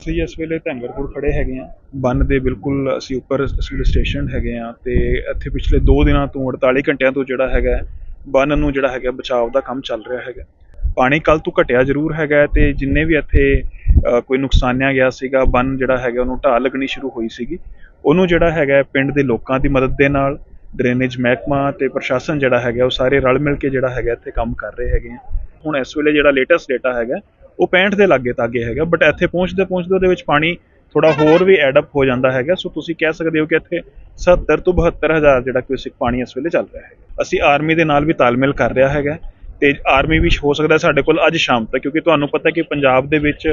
ਅਸੀਂ ਇਸ ਵੇਲੇ ਧੰਗਰਪੁਰ ਖੜੇ ਹੈਗੇ ਆ ਬੰਨ ਦੇ ਬਿਲਕੁਲ ਅਸੀਂ ਉੱਪਰ ਸਟੇਸ਼ਨ ਹੈਗੇ ਆ ਤੇ ਇੱਥੇ ਪਿਛਲੇ 2 ਦਿਨਾਂ ਤੋਂ 48 ਘੰਟਿਆਂ ਤੋਂ ਜਿਹੜਾ ਹੈਗਾ ਬੰਨ ਨੂੰ ਜਿਹੜਾ ਹੈਗਾ ਬਚਾਅ ਦਾ ਕੰਮ ਚੱਲ ਰਿਹਾ ਹੈਗਾ। ਪਾਣੀ ਕੱਲ ਤੋਂ ਘਟਿਆ ਜ਼ਰੂਰ ਹੈਗਾ ਹੈ ਤੇ ਜਿੰਨੇ ਵੀ ਇੱਥੇ ਕੋਈ ਨੁਕਸਾਨਿਆ ਗਿਆ ਸੀਗਾ, ਬੰਨ ਜਿਹੜਾ ਹੈਗਾ ਉਹਨੂੰ ਢਾਹ ਲੱਗਣੀ ਸ਼ੁਰੂ ਹੋਈ ਸੀਗੀ। ਉਹਨੂੰ ਜਿਹੜਾ ਹੈਗਾ ਪਿੰਡ ਦੇ ਲੋਕਾਂ ਦੀ ਮਦਦ ਦੇ ਨਾਲ, ਡਰੇਨੇਜ ਮਹਿਕਮਾ ਤੇ ਪ੍ਰਸ਼ਾਸਨ ਜਿਹੜਾ ਹੈਗਾ ਉਹ ਸਾਰੇ ਰਲ ਮਿਲ ਕੇ ਜਿਹੜਾ ਹੈਗਾ ਇੱਥੇ ਕੰਮ ਕਰ ਰਹੇ ਹੈਗੇ ਆ। ਹੁਣ ਇਸ ਵੇਲੇ ਜਿਹੜਾ ਲੇਟੈਸਟ ਡਾਟਾ ਹੈਗਾ ਉਹ 65 ਦੇ ਲਾਗੇ ਤਾਗੇ ਹੈਗਾ ਬਟ ਇੱਥੇ ਪਹੁੰਚਦੇ ਪਹੁੰਚਦੇ ਉਹਦੇ ਵਿੱਚ ਪਾਣੀ ਥੋੜਾ ਹੋਰ ਵੀ ਐਡ ਅਪ ਹੋ ਜਾਂਦਾ ਹੈਗਾ ਸੋ ਤੁਸੀਂ ਕਹਿ ਸਕਦੇ ਹੋ ਕਿ ਇੱਥੇ 70 ਤੋਂ 72 ਹਜ਼ਾਰ ਜਿਹੜਾ ਕਿਊਸਿਕ ਪਾਣੀ ਇਸ ਵੇਲੇ ਚੱਲ ਰਿਹਾ ਹੈ ਅਸੀਂ ਆਰਮੀ ਦੇ ਨਾਲ ਵੀ ਤਾਲਮੇਲ ਕਰ ਰਿਹਾ ਹੈਗਾ, ਤੇ ਆਰਮੀ ਵੀ ਹੋ ਸਕਦਾ ਸਾਡੇ ਕੋਲ ਅੱਜ ਸ਼ਾਮ ਤੱਕ, ਕਿਉਂਕਿ ਤੁਹਾਨੂੰ ਪਤਾ ਕਿ ਪੰਜਾਬ ਦੇ ਵਿੱਚ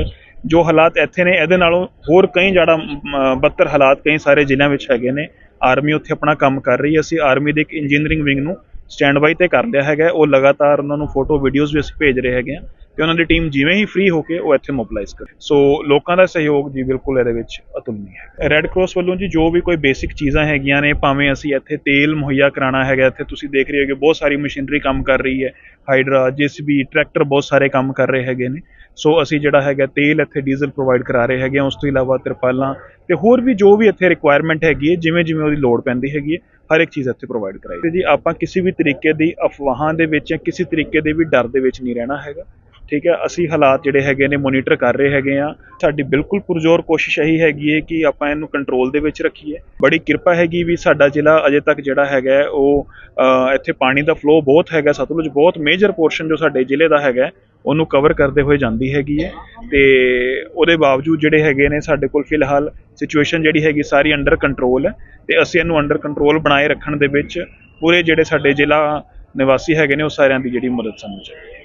ਜੋ ਹਾਲਾਤ ਇੱਥੇ ਨੇ, ਇਹਦੇ ਨਾਲੋਂ ਹੋਰ ਕਈ ਜ਼ਿਆਦਾ ਬੱਤਰ ਹਾਲਾਤ ਕਈ ਸਾਰੇ ਜ਼ਿਲ੍ਹਿਆਂ ਵਿੱਚ ਹੈਗੇ ਨੇ। ਆਰਮੀ ਉੱਥੇ ਆਪਣਾ ਕੰਮ ਕਰ ਰਹੀ ਹੈ, ਅਸੀਂ ਆਰਮੀ ਦੇ ਇੱਕ ਇੰਜੀਨੀਅਰਿੰਗ ਵਿੰਗ ਨੂੰ ਸਟੈਂਡ ਬਾਈ ਤੇ ਕਰ ਲਿਆ ਹੈਗਾ, ਉਹ ਲਗਾਤਾਰ ਉਹਨਾਂ ਨੂੰ ਫੋਟੋ ਵੀਡੀਓਜ਼ ਵੀ ਅਸੀਂ ਭੇਜ ਰਹੇ ਹੈਗੇ ਆ ਤੇ ਉਹਨਾਂ ਦੀ ਟੀਮ ਜਿਵੇਂ ਹੀ ਫ੍ਰੀ ਹੋ ਕੇ ਉਹ ਇੱਥੇ ਮੋਬਿਲਾਈਜ਼ ਕਰੇ। ਸੋ ਲੋਕਾਂ ਦਾ ਸਹਿਯੋਗ ਜੀ ਬਿਲਕੁਲ ਇਹਦੇ ਵਿੱਚ ਅਤੁਲਨੀ ਹੈ। ਰੈੱਡ ਕਰਾਸ ਵੱਲੋਂ ਜੀ ਜੋ ਵੀ ਕੋਈ ਬੇਸਿਕ ਚੀਜ਼ਾਂ ਹੈਗੀਆਂ ਨੇ, ਭਾਵੇਂ ਅਸੀਂ ਇੱਥੇ ਤੇਲ ਮੁਹੱਈਆ ਕਰਾਉਣਾ ਹੈਗਾ, ਇੱਥੇ ਤੁਸੀਂ ਦੇਖ ਰਹੇ ਹੋ ਕਿ ਬਹੁਤ ਸਾਰੀ ਮਸ਼ੀਨਰੀ ਕੰਮ ਕਰ ਰਹੀ ਹੈ। ਹਾਈਡਰਾ ਜੀਸੀਬੀ ਟਰੈਕਟਰ ਬਹੁਤ ਸਾਰੇ ਕੰਮ ਕਰ ਰਹੇ ਹੈਗੇ ਨੇ। ਸੋ ਅਸੀਂ ਜਿਹੜਾ ਹੈਗਾ ਤੇਲ ਇੱਥੇ ਡੀਜ਼ਲ ਪ੍ਰੋਵਾਈਡ ਕਰਾ ਰਹੇ ਹੈਗੇ ਹਾਂ। ਉਸ ਤੋਂ ਇਲਾਵਾ ਤਰਪਾਲਾਂ ਤੇ ਹੋਰ ਵੀ ਜੋ ਵੀ ਇੱਥੇ ਰਿਕੁਆਇਰਮੈਂਟ ਹੈਗੀ ਹੈ, ਜਿਵੇਂ ਜਿਵੇਂ ਉਹਦੀ ਲੋੜ ਪੈਂਦੀ ਹੈਗੀ ਹੈ, ਹਰ ਇੱਕ ਚੀਜ਼ ਇੱਥੇ ਪ੍ਰੋਵਾਈਡ ਕਰਾਈ ਤੇ ਜੀ ਆਪਾਂ ਕਿਸੇ ਵੀ ਤਰੀਕੇ ਦੀ ਅਫਵਾਹਾਂ ਦੇ ਵਿੱਚ ਜਾਂ ਕਿਸੇ ਤਰੀਕੇ ਦੇ ਵੀ ਡਰ ਦੇ ਵਿੱਚ ਨਹੀਂ ਰਹਿਣਾ ਹੈਗਾ। ਠੀਕ ਹੈ, ਅਸੀਂ ਹਾਲਾਤ ਜਿਹੜੇ ਹੈਗੇ ਨੇ ਮੋਨੀਟਰ ਕਰ ਰਹੇ ਹੈਗੇ ਆ ਸਾਡੀ ਬਿਲਕੁਲ ਪੁਰਜ਼ੋਰ ਕੋਸ਼ਿਸ਼ ਇਹੀ ਹੈਗੀ ਹੈ ਕਿ ਆਪਾਂ ਇਹਨੂੰ ਕੰਟਰੋਲ ਦੇ ਵਿੱਚ ਰੱਖੀਏ। ਬੜੀ ਕਿਰਪਾ ਹੈਗੀ ਵੀ ਸਾਡਾ ਜ਼ਿਲ੍ਹਾ ਅਜੇ ਤੱਕ ਜਿਹੜਾ ਹੈਗਾ ਉਹ ਇੱਥੇ ਪਾਣੀ ਦਾ ਫਲੋ ਬਹੁਤ ਹੈਗਾ, ਸਤਲੁਜ ਬਹੁਤ ਮੇਜਰ ਪੋਰਸ਼ਨ ਜੋ ਸਾਡੇ ਜ਼ਿਲ੍ਹੇ ਦਾ ਹੈਗਾ ਉਹਨੂੰ ਕਵਰ ਕਰਦੇ ਹੋਏ ਜਾਂਦੀ ਹੈਗੀ ਹੈ। ਤੇ ਉਹਦੇ ਬਾਵਜੂਦ ਜਿਹੜੇ ਹੈਗੇ ਨੇ ਸਾਡੇ ਕੋਲ ਫਿਲਹਾਲ ਸਿਚੁਏਸ਼ਨ ਜਿਹੜੀ ਹੈਗੀ ਸਾਰੀ ਅੰਡਰ ਕੰਟਰੋਲ ਹੈ। ਤੇ ਅਸੀਂ ਇਹਨੂੰ ਅੰਡਰ ਕੰਟਰੋਲ ਬਣਾਏ ਰੱਖਣ ਦੇ ਵਿੱਚ ਪੂਰੇ ਜਿਹੜੇ ਸਾਡੇ ਜ਼ਿਲ੍ਹਾ ਨਿਵਾਸੀ ਹੈਗੇ ਨੇ, ਉਹ ਸਾਰਿਆਂ ਦੀ ਜਿਹੜੀ ਮਦਦ ਸਾਨੂੰ ਚਾਹੀਦੀ